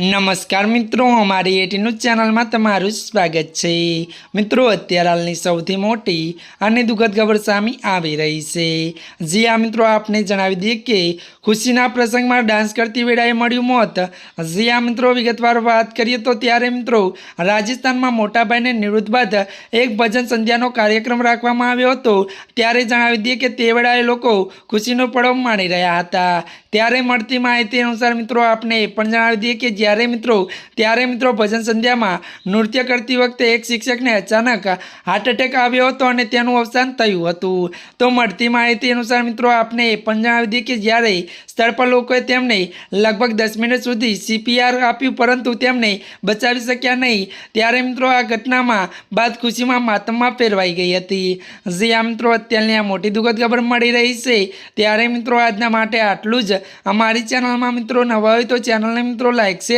નમસ્કાર મિત્રો, અમારી એટીનું ચેનલમાં તમારું સ્વાગત છે. મિત્રો, અત્યારે હાલની સૌથી મોટી અને દુઃખદ ખબર સામે આવી રહી છે. જી આ મિત્રો, આપને જણાવી દઈએ કે ખુશીના પ્રસંગમાં ડાન્સ કરતી વેળાએ મળ્યું મોત. જી આ મિત્રો, વિગતવાર વાત કરીએ તો ત્યારે, મિત્રો, રાજસ્થાનમાં મોટાભાઈને નિવૃત્ત બાદ એક ભજન સંધ્યાનો કાર્યક્રમ રાખવામાં આવ્યો હતો. ત્યારે જણાવી દઈએ કે તે વેળાએ લોકો ખુશીનો પડવ માણી રહ્યા હતા. ત્યારે મળતી માહિતી અનુસાર, મિત્રો, આપને એ પણ જણાવી દઈએ કે જ્યારે મિત્રો, ત્યારે મિત્રો ભજન સંધ્યામાં નૃત્ય કરતી વખતે એક શિક્ષકને અચાનક હાર્ટ એટેક આવ્યો હતો અને તેનું અવસાન થયું હતું. તો મળતી માહિતી અનુસાર મિત્રો, આપને એ પણ જણાવી દઈએ કે જ્યારે સ્થળ પર લોકોએ તેમને લગભગ દસ મિનિટ સુધી સીપીઆર આપ્યું પરંતુ તેમને બચાવી શક્યા નહીં. ત્યારે મિત્રો, આ ઘટનામાં બાદ ખુશીમાં માતમમાં ફેરવાઈ ગઈ હતી. જે આ મિત્રો, અત્યારની આ મોટી દુઃખદ ખબર મળી રહી છે. ત્યારે મિત્રો, આજના માટે આટલું જ. અમારી ચેનલમાં મિત્રો નવા હોય તો ચેનલને મિત્રો લાઈક